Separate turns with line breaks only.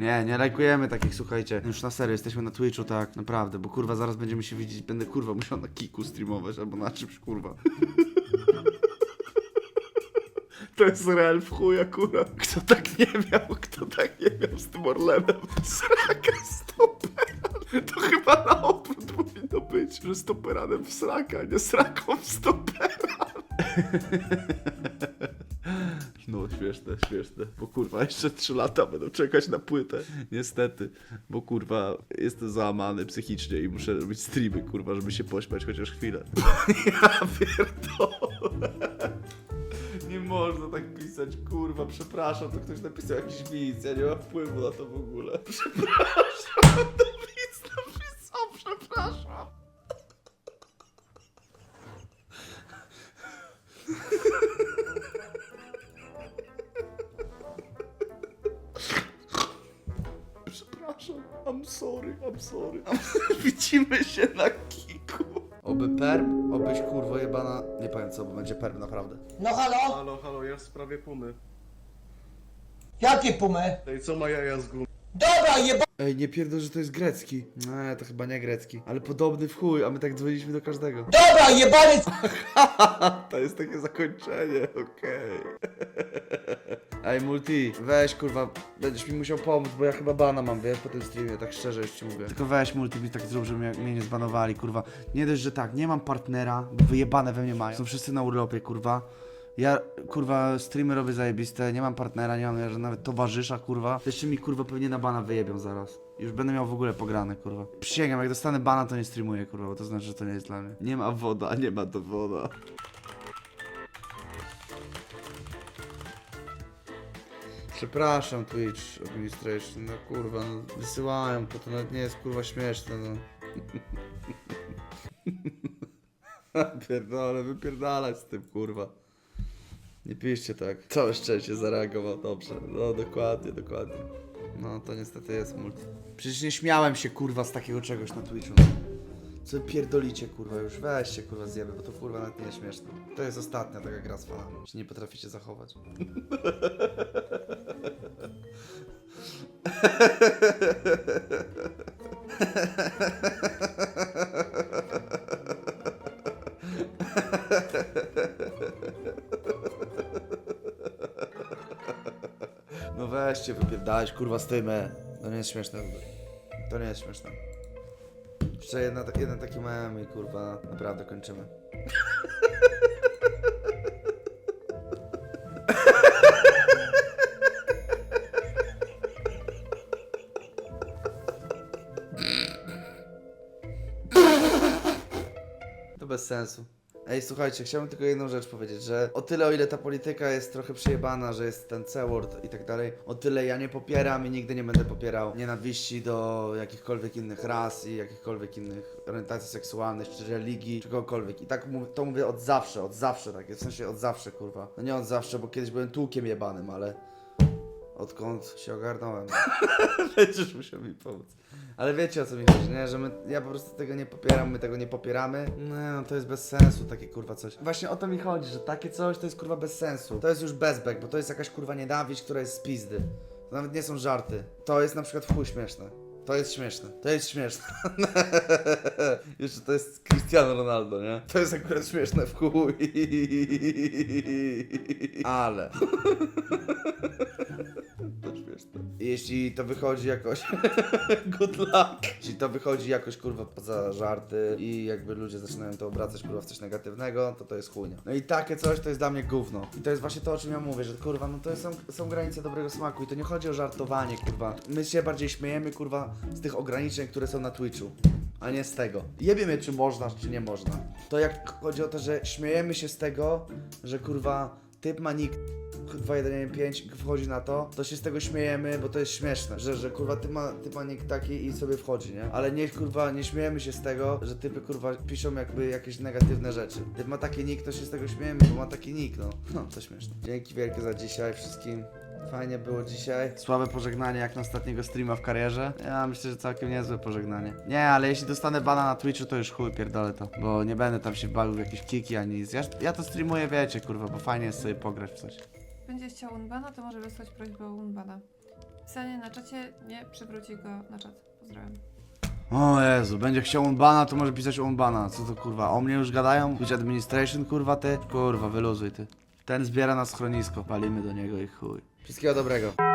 Nie, nie lajkujemy takich, słuchajcie. Już na serio, jesteśmy na Twitchu, tak, naprawdę, bo kurwa zaraz będziemy się widzieć, będę kurwa musiał na kiku streamować albo na czymś, kurwa. To jest real w chuj akurat. Kto tak nie miał, kto tak nie miał z tym Orlenem? Sraka stoperan. To chyba na odwrót powinno być, że stoperanem w sraka, nie sraką w stoperan. Śmieszne, śmieszne. Bo kurwa, jeszcze 3 lata będą czekać na płytę. Niestety. Bo kurwa, jestem załamany psychicznie i muszę robić streamy, kurwa, żeby się pośmiać chociaż chwilę. Ja pierdolę. Nie można tak pisać, kurwa, przepraszam, to ktoś napisał jakiś widz, ja nie mam wpływu na to w ogóle. Przepraszam, I'm sorry, I'm sorry. Widzimy się na kiku. Oby perm, obyś kurwo jebana... Nie powiem co, bo będzie perm naprawdę.
No halo?
Halo, halo, ja w sprawie pumy.
Jakie pumy?
Ej, co ma jaja z gumy?
Dobra, jeba...
Ej, nie pierdol, że to jest grecki. Nie, to chyba nie grecki. Ale podobny w chuj, a my tak dzwoniliśmy do każdego.
Dobra, jebany...
to jest takie zakończenie, okej. Ej, Multi, weź kurwa, będziesz mi musiał pomóc, bo ja chyba bana mam, wiesz, po tym streamie, tak szczerze już ci mówię. Tylko weź Multi, mi tak zrób, żeby mnie, mnie nie zbanowali, kurwa. Nie dość, że tak, nie mam partnera, bo wyjebane we mnie mają. Są wszyscy na urlopie, kurwa. Ja, kurwa, streamy robię zajebiste, nie mam partnera, nie mam nawet towarzysza, kurwa. Jeszcze mi, kurwa, pewnie na bana wyjebią zaraz. Już będę miał w ogóle pograne, kurwa. Przysięgam, jak dostanę bana, to nie streamuję, kurwa, bo to znaczy, że to nie jest dla mnie. Nie ma woda, nie ma dowoda. Przepraszam Twitch Administration, no kurwa, no, wysyłają to, to nawet nie jest kurwa śmieszne, no. Pierdolę, wypierdalać z tym, kurwa. Nie piszcie tak. Całe szczęście zareagował dobrze. No dokładnie, dokładnie. No to niestety jest multi. Przecież nie śmiałem się kurwa z takiego czegoś na Twitchu. No. Co pierdolicie kurwa już? Weźcie kurwa zjeby, bo to kurwa nawet nie jest śmieszne. To jest ostatnia taka gra z fanami. Czy nie potraficie zachować? No weźcie, wypierdałeś kurwa z tym, e. To nie jest śmieszne. To nie jest śmieszne. Jeszcze jedna, jeden taki mem i kurwa, naprawdę kończymy. To bez sensu. Ej, słuchajcie, chciałbym tylko jedną rzecz powiedzieć, że o tyle o ile ta polityka jest trochę przejebana, że jest ten C-word i tak dalej, o tyle ja nie popieram i nigdy nie będę popierał nienawiści do jakichkolwiek innych ras i jakichkolwiek innych orientacji seksualnych, czy religii, czegokolwiek. I tak mów, to mówię od zawsze, od zawsze tak, w sensie od zawsze, kurwa. No nie od zawsze, bo kiedyś byłem tłukiem jebanym, ale odkąd się ogarnąłem. Będziesz musiał mi pomóc. Ale wiecie o co mi chodzi, nie? Że my, ja po prostu tego nie popieram, my tego nie popieramy. No to jest bez sensu takie kurwa coś. Właśnie o to mi chodzi, że takie coś to jest kurwa bez sensu. To jest już bezbek, bo to jest jakaś kurwa nienawiść, która jest z pizdy. To nawet nie są żarty. To jest na przykład w chuj śmieszne. To jest śmieszne. To jest śmieszne. Jeszcze to jest Cristiano Ronaldo, nie? To jest akurat śmieszne w chuj. Ale. Jeśli to wychodzi jakoś. Good luck. Jeśli to wychodzi jakoś kurwa poza żarty i jakby ludzie zaczynają to obracać kurwa w coś negatywnego, to to jest chujnia. No i takie coś to jest dla mnie gówno. I to jest właśnie to, o czym ja mówię, że kurwa, no to są, są granice dobrego smaku i to nie chodzi o żartowanie, kurwa. My się bardziej śmiejemy, kurwa, z tych ograniczeń, które są na Twitchu. A nie z tego. Jebie mnie, czy można, czy nie można. To jak chodzi o to, że śmiejemy się z tego, że kurwa typ ma nick 2115 wchodzi na to, to się z tego śmiejemy, bo to jest śmieszne, że, że kurwa typ ma, ma nick taki i sobie wchodzi, nie? Ale nie kurwa, nie śmiejemy się z tego, że typy kurwa piszą jakby jakieś negatywne rzeczy. Typ ma taki nick, to się z tego śmiejemy, bo ma taki nick, no. No, to śmieszne. Dzięki wielkie za dzisiaj wszystkim. Fajnie było dzisiaj. Słabe pożegnanie jak na ostatniego streama w karierze. Ja myślę, że całkiem niezłe pożegnanie. Nie, ale jeśli dostanę bana na Twitchu, to już chuj pierdolę to. Bo nie będę tam się bawił w jakieś kiki ani nic. Ja, ja to streamuję, wiecie, kurwa, bo fajnie jest sobie pograć w coś.
Będzie chciał Unbana, to może wysłać prośbę o Unbana. Pisanie na czacie nie przywróci go na czat. Pozdrawiam.
O Jezu, będzie chciał Unbana, to może pisać Unbana. Co to kurwa? O mnie już gadają? Być administration, kurwa ty? Kurwa, wyluzuj ty. Ten zbiera na schronisko, palimy do niego i chuj. Wszystkiego dobrego.